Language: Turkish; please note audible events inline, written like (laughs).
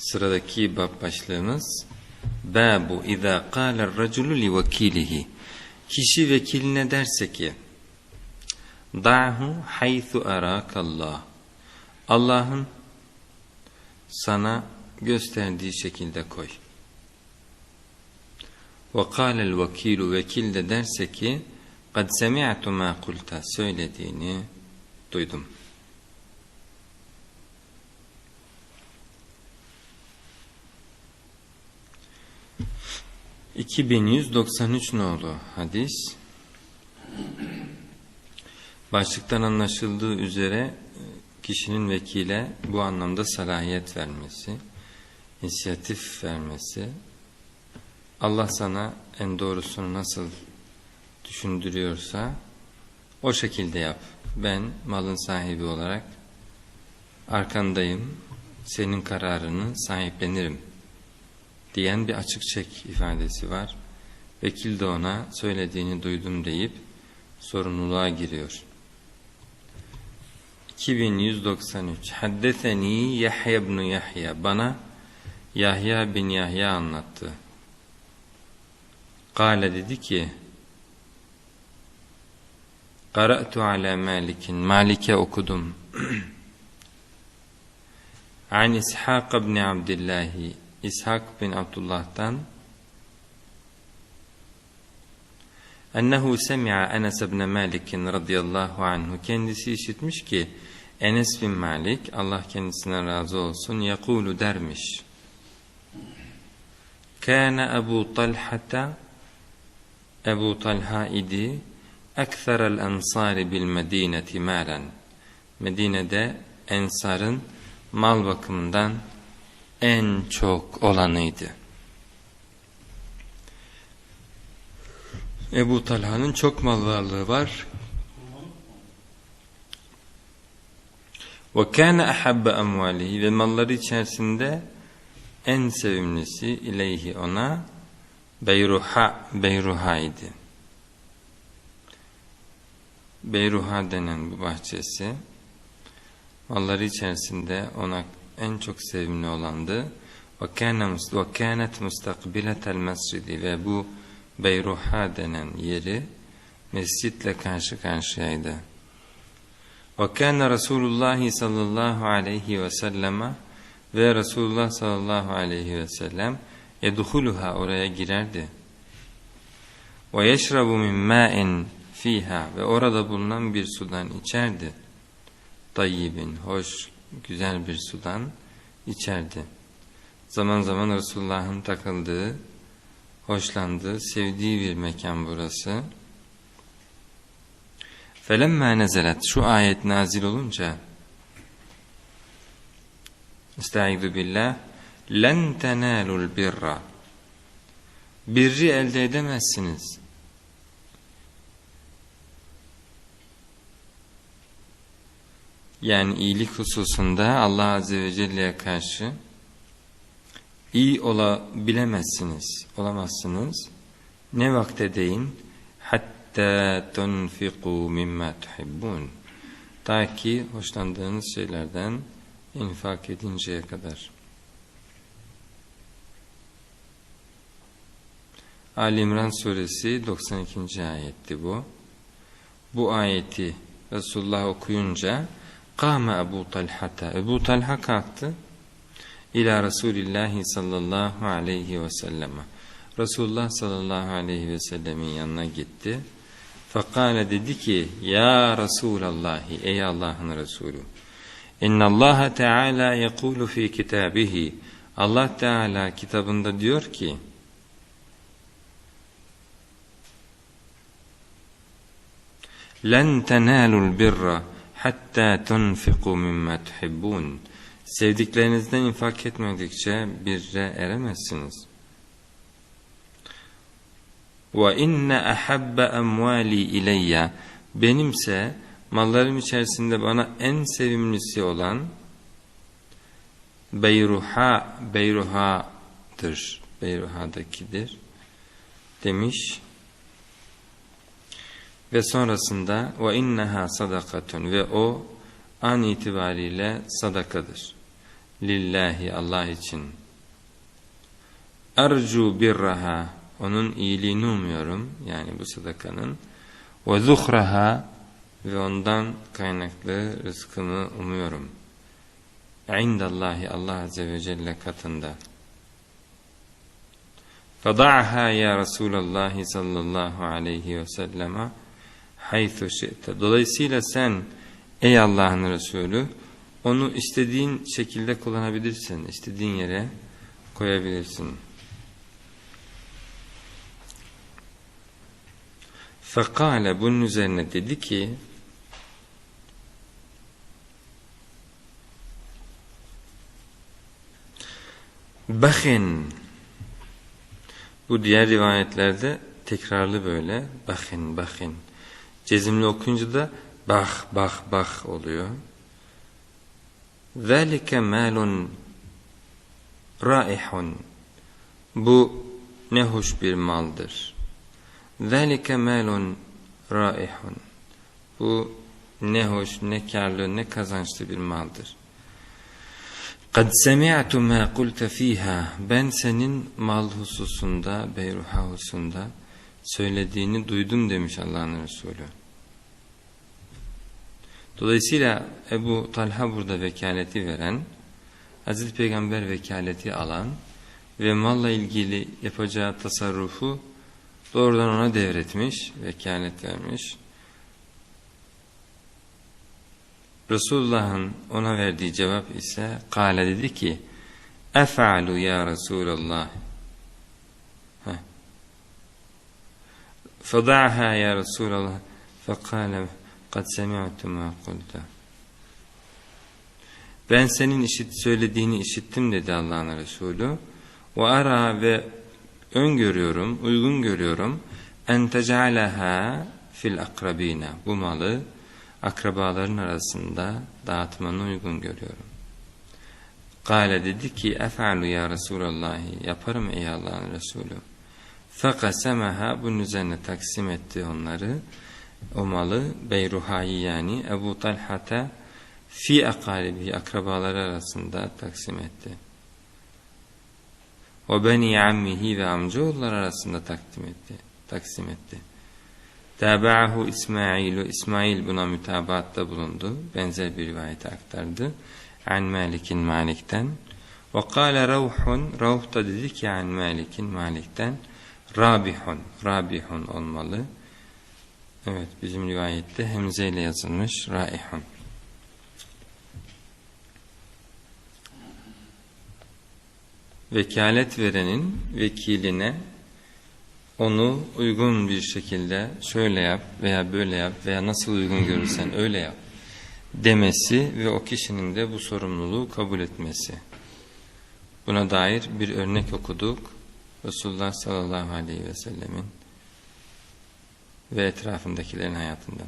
Sıradaki bab başlığımız Babu izâ kâler raculu li vekilihi Kişi vekiline derse ki Da'hu haythu arakallah Allah'ın sana gösterdiği şekilde koy. Ve kâlel vekilu vekil de derse ki kad semi'tu ma kulta söylediğini duydum. ...2193 nolu hadis... ...başlıktan anlaşıldığı üzere... ...kişinin vekile bu anlamda salahiyet vermesi... ...inisiyatif vermesi... Allah sana en doğrusunu nasıl düşündürüyorsa o şekilde yap. Ben malın sahibi olarak arkandayım, senin kararını sahiplenirim diyen bir açık çek ifadesi var. Vekil de ona söylediğini duydum deyip sorumluluğa giriyor. 2193 Haddeseni Yahya ibn Yahya bana Yahya bin Yahya anlattı. Kale dedi ki Qara'tu ala Malik'in Malik'e okudum. (clears throat) An İshak ibn Abdullah İshak bin Abdullah'tan ennehu semi'a Enes ibn Malik radıyallahu anhu kendisi işitmiş ki Enes bin Malik Allah kendisinden razı olsun yakulu dermiş. Kana Ebu Talha'ta Ebu Talha idi ekserel ensari bil medineti malen Medine'de ensarın mal bakımından en çok olanıydı. Ebu Talha'nın çok mal varlığı var. Ve kana ahabba amwalihi ve malları içerisinde en sevimlisi ileyhi ona Beyruha Beyruha idi. Beyruha denen bu bahçesi malları içerisinde ona en çok sevimli olandı. Kânet mustakbiletel mescidi ve bu Beyruha denen yeri mescitle karşı karşıyaydı. Kâne Resulullah sallallahu aleyhi ve selleme ve Resulullah sallallahu aleyhi ve sellem yedhuluha oraya girerdi. Yeşrabu min ma'in fiha ve orada bulunan bir sudan içerdi. Tayyibin, hoş, güzel bir sudan içerdi. Zaman zaman Resulullah'ın takıldığı, hoşlandığı, sevdiği bir mekan burası. Felemma nezelet şu ayet nazil olunca Estaizu billah len tenalul birra birri elde edemezsiniz. Yani iyilik hususunda Allah Azze ve Celle'ye karşı iyi olabilemezsiniz, olamazsınız. Ne vakte deyin? Hatta tunfiqu mimma tuhibbun. Ta ki hoşlandığınız şeylerden infak edinceye kadar. Ali İmran suresi 92. ayetti bu. Bu ayeti Resulullah okuyunca Kâme Ebu Talha'ta Ebu Talha kalktı İlâ Resulillahi sallallahu aleyhi ve selleme Resulullah sallallahu aleyhi ve sellemin yanına gitti. Fekale dedi ki Ya Resulallahi ey Allah'ın Resulü İnna Allah Teala yekulu fi kitabihi Allah Teala kitabında diyor ki Len tenalul birra hatta tunfiqu mimma tuhibbun. Sevdiklerinizden infak etmedikçe birre eremezsiniz. Ve inne ahabba amwali ileyya benimse mallarım içerisinde bana en sevimlisi olan Beyruha Beyruha'dır. Beyruha'dakidir demiş. Ve sonrasında ve inneha sadakatun ve o an itibariyle sadakadır. Lillahi Allah için. Ercu birraha onun iyiliğini umuyorum yani bu sadakanın. Ve zuhraha ve ondan kaynaklı rızkımı umuyorum. İndallahi Allah Azze ve Celle katında. Fada'aha ya Resulallah sallallahu aleyhi ve selleme haythu şi'te. Dolayısıyla sen ey Allah'ın Resulü onu istediğin şekilde kullanabilirsin. istediğin yere koyabilirsin. Fekale bunun üzerine dedi ki Bakhin bu diğer rivayetlerde tekrarlı böyle bakhin bakhin cezimli okuyunca da bah bah bah oluyor. Zalike malun raihun bu ne hoş bir maldır. Zalike malun raihun bu ne hoş, ne karlı, ne kazançlı bir maldır. قَدْ سَمِعْتُ مَا قُلْتَ ف۪يهَا Ben senin mal hususunda, beyruha hususunda söylediğini duydum demiş Allah'ın Resulü. Dolayısıyla Ebu Talha burada vekaleti veren, Hazreti Peygamber vekaleti alan ve malla ilgili yapacağı tasarrufu doğrudan ona devretmiş, vekalet vermiş. Resulullah'ın ona verdiği cevap ise Kale dedi ki Efa'lu ya Resulallah. Fada'ha ya Resulallah. Fekale قد سمعت ما قلت ben senin işit söylediğini işittim dedi Allah'ın Resulü ve ara ve öngörüyorum uygun görüyorum en tecaleha fil akrabina bu malı akrabaların arasında dağıtmanı uygun görüyorum. Kale dedi ki ef'alu ya Resulallah yaparım ey Allah'ın Resulü. Fekasemeha bunun üzerine taksim etti onları. O malı Beyruha'yı yani Ebu Talha'ta fi akalibi akrabaları arasında taksim etti. O beni ammihi ve amcaoğulları arasında takdim etti. Taksim etti. Tabahu İsmailu İsmail buna mütabatta bulundu. Benzer bir rivayet aktardı. An Malik'in Malik'ten. Ve kâle Ravhun Ravh da dedi ki an Malik'in Malik'ten Rabihun Rabihun olmalı. Evet bizim rivayette hemze ile yazılmış Raihun. Vekalet verenin vekiline onu uygun bir şekilde şöyle yap veya böyle yap veya nasıl uygun görürsen (laughs) öyle yap demesi ve o kişinin de bu sorumluluğu kabul etmesi. Buna dair bir örnek okuduk. Resulullah sallallahu aleyhi ve sellemin ve etrafındakilerin hayatından.